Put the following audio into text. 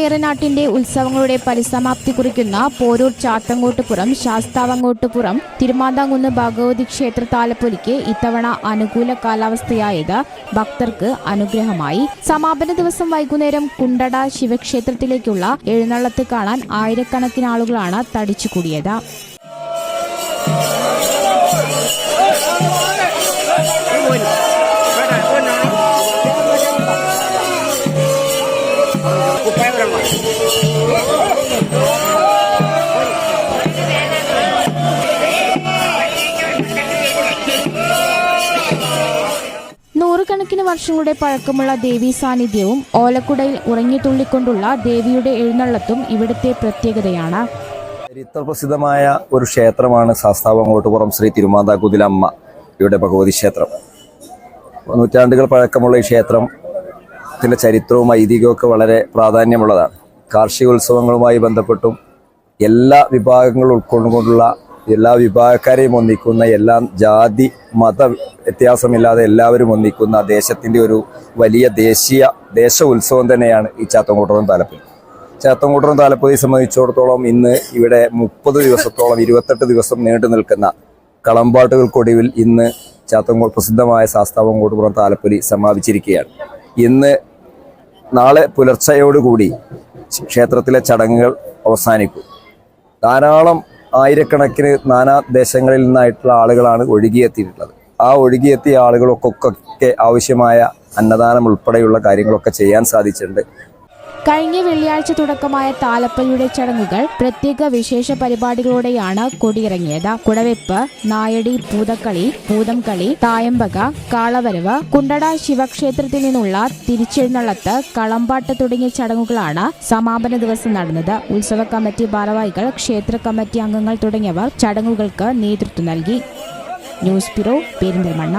ഏറനാട്ടിന്റെ ഉത്സവങ്ങളുടെ പരിസമാപ്തി കുറിക്കുന്ന പോരൂർ ചാത്തങ്കോട്ടുപുറം ശാസ്താവങ്ങോട്ടുപുറം തിരുമാന്താംകുന്ന് ഭഗവതി ക്ഷേത്ര താലപ്പൊലിക്ക് ഇത്തവണ അനുകൂല കാലാവസ്ഥയായത് ഭക്തർക്ക് അനുഗ്രഹമായി. സമാപന ദിവസം വൈകുന്നേരം കുണ്ടട ശിവക്ഷേത്രത്തിലേക്കുള്ള എഴുന്നള്ളത്ത് കാണാൻ ആയിരക്കണക്കിന് ആളുകളാണ് തടിച്ചുകൂടിയത്. നൂറുകണക്കിന് വർഷങ്ങളുടെ പഴക്കമുള്ള ദേവീ സാന്നിധ്യവും ഓലക്കുടയിൽ ഉറങ്ങിത്തുള്ളിക്കൊണ്ടുള്ള ദേവിയുടെ എഴുന്നള്ളത്തും ഇവിടുത്തെ പ്രത്യേകതയാണ്. ചരിത്രപ്രസിദ്ധമായ ഒരു ക്ഷേത്രമാണ് ശാസ്താവങ്ങോട്ടുപുറം ശ്രീ തിരുമാതാകുതിലമ്മ ഇവിടെ ഭഗവതി ക്ഷേത്രം. നൂറ്റാണ്ടുകൾ പഴക്കമുള്ള ഈ ക്ഷേത്രത്തിന്റെ ചരിത്രവും ഐതിഹ്യവും ഒക്കെ വളരെ പ്രാധാന്യമുള്ളതാണ്. കാർഷിക ഉത്സവങ്ങളുമായി ബന്ധപ്പെട്ടും എല്ലാ വിഭാഗങ്ങളും ഉൾക്കൊണ്ടുകൊണ്ടുള്ള എല്ലാ വിഭാഗക്കാരെയും ഒന്നിക്കുന്ന എല്ലാം ജാതി മത വ്യത്യാസമില്ലാതെ എല്ലാവരും ഒന്നിക്കുന്ന ദേശത്തിന്റെ ഒരു വലിയ ദേശീയ ദേശ ഉത്സവം തന്നെയാണ് ഈ ചാത്തങ്കൂട്ടറും താലപ്പൊലി. ചാത്തങ്കൂട്ടറും താലപ്പൊലിയെ സംബന്ധിച്ചിടത്തോളം ഇന്ന് ഇവിടെ മുപ്പത് ദിവസത്തോളം ഇരുപത്തെട്ട് ദിവസം നീണ്ടു നിൽക്കുന്ന കളമ്പാട്ടുകൾക്കൊടുവിൽ ഇന്ന് ചാത്തങ്കോ പ്രസിദ്ധമായ ശാസ്താവങ്കോട്ടുപുറം താലപ്പൊലി സമാപിച്ചിരിക്കുകയാണ്. ഇന്ന് നാളെ പുലർച്ചയോടുകൂടി ക്ഷേത്രത്തിലെ ചടങ്ങുകൾ അവസാനിക്കും. ധാരാളം ആയിരക്കണക്കിന് നാനാ ദേശങ്ങളിൽ നിന്നായിട്ടുള്ള ആളുകളാണ് ഒഴുകിയെത്തിയിട്ടുള്ളത്. ആ ഒഴുകിയെത്തിയ ആളുകൾക്കൊക്കെ ആവശ്യമായ അന്നദാനം ഉൾപ്പെടെയുള്ള കാര്യങ്ങളൊക്കെ ചെയ്യാൻ സാധിച്ചിട്ടുണ്ട്. കഴിഞ്ഞ വെള്ളിയാഴ്ച തുടക്കമായ താലപ്പയുടെ ചടങ്ങുകൾ പ്രത്യേക വിശേഷ പരിപാടികളോടെയാണ് കൊടിയിറങ്ങിയത്. കുടവെപ്പ് നായടി പൂതക്കളി പൂതംകളി തായമ്പക കാളവരവ് കുണ്ടട ശിവക്ഷേത്രത്തിൽ നിന്നുള്ള തിരിച്ചെഴുന്നള്ളത്ത് കളമ്പാട്ട് തുടങ്ങിയ ചടങ്ങുകളാണ് സമാപന ദിവസം നടന്നത്. ഉത്സവ കമ്മിറ്റി ഭാരവാഹികൾ ക്ഷേത്ര കമ്മിറ്റി അംഗങ്ങൾ തുടങ്ങിയവർ ചടങ്ങുകൾക്ക് നേതൃത്വം നൽകി. News bureau Perinthalmanna.